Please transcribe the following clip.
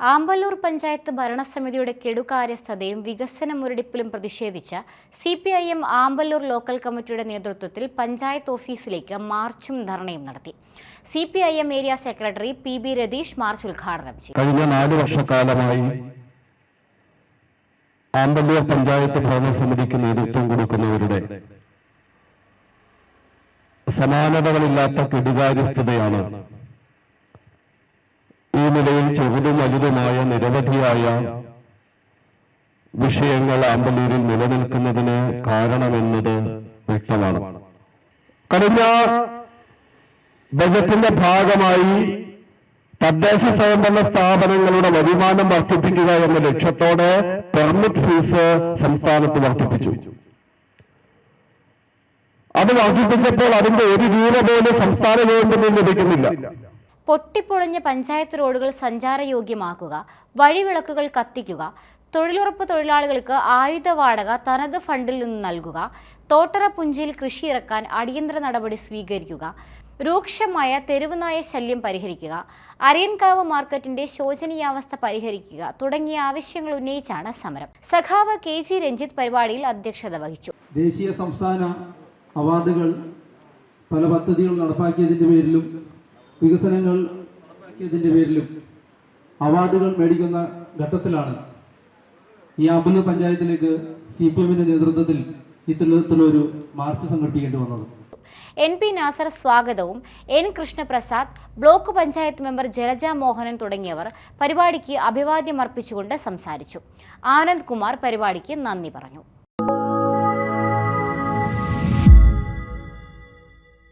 ആമ്പല്ലൂർ പഞ്ചായത്ത് ഭരണസമിതിയുടെ കെടുകാര്യസ്ഥതയും വികസന മുരടിപ്പിലും പ്രതിഷേധിച്ച C P I M Amballur local കമ്മിറ്റിയുടെ നേതൃത്വത്തിൽ പഞ്ചായത്ത് ഓഫീസിലേക്ക് മാർച്ചും ധർണയും നടത്തി. C P I M area secretary P B Ratheesh march ഉദ്ഘാടനം ചെയ്തു. കഴിഞ്ഞ നാല് വർഷക്കാലമായി ആമ്പല്ലൂർ പഞ്ചായത്ത് ഭരണസമിതിക്ക് നേതൃത്വം കൊടുക്കുന്നവരുടെ സമാനതകളില്ലാത്ത കെടുകാര്യസ്ഥതയാണ് ചെറുതും വലുതുമായ നിരവധിയായ വിഷയങ്ങൾ ആമ്പല്ലൂരിൽ നിലനിൽക്കുന്നതിന് കാരണമെന്നത് വ്യക്തമാണ്. കഴിഞ്ഞ ബജറ്റിന്റെ ഭാഗമായി തദ്ദേശ സ്വയംഭരണ സ്ഥാപനങ്ങളുടെ വരുമാനം വർദ്ധിപ്പിക്കുക എന്ന ലക്ഷ്യത്തോടെ പെർമിറ്റ് ഫീസ് സംസ്ഥാനത്ത് വർദ്ധിപ്പിച്ചു. അത് വർദ്ധിപ്പിച്ചപ്പോൾ അതിന്റെ ഒരു രൂപ പോലും സംസ്ഥാന ഗവൺമെന്റിന് ലഭിക്കുന്നില്ല. പൊട്ടിപ്പൊളിഞ്ഞ പഞ്ചായത്ത് റോഡുകൾ സഞ്ചാരയോഗ്യമാക്കുക വഴിവിളക്കുകൾ കത്തിക്കുക തൊഴിലുറപ്പ് തൊഴിലാളികൾക്ക് ആയുധ വാടക തനത് ഫണ്ടിൽ നിന്ന് നൽകുക തോട്ടറ പുഞ്ചയിൽ കൃഷി ഇറക്കാൻ അടിയന്തര നടപടി സ്വീകരിക്കുക രൂക്ഷമായ തെരുവുനായ ശല്യം പരിഹരിക്കുക അരിയൻകാവ് മാർക്കറ്റിന്റെ ശോചനീയാവസ്ഥ പരിഹരിക്കുക തുടങ്ങിയ ആവശ്യങ്ങൾ ഉന്നയിച്ചാണ് സമരം. സഖാവ് കെ ജി രഞ്ജിത്ത് പരിപാടിയിൽ അധ്യക്ഷത വഹിച്ചു. ദേശീയ സംസ്ഥാന അവാർഡുകൾ പല പദ്ധതികൾ നടപ്പാക്കിയതിന്റെ പേരിലും വികസനങ്ങൾ നടപ്പാക്കിയതിന്റെ പേരിലും അവാർഡുകൾ മേടിക്കുന്ന ഘട്ടത്തിലാണ് ഈ അമ്പുന്ന പഞ്ചായത്തിലേക്ക് സി പി എമ്മിന്റെ നേതൃത്വത്തിൽ ഇത്തരത്തിലൊരു മാർച്ച് സംഘടിപ്പിക്കേണ്ടി വന്നത്. എൻ പി നാസർ സ്വാഗതവും N Krishnaprasad block panchayat member Jalaja Mohanan തുടങ്ങിയവർ പരിപാടിക്ക് അഭിവാദ്യം അർപ്പിച്ചുകൊണ്ട് സംസാരിച്ചു. ആനന്ദ് കുമാർ പരിപാടിക്ക് നന്ദി പറഞ്ഞു.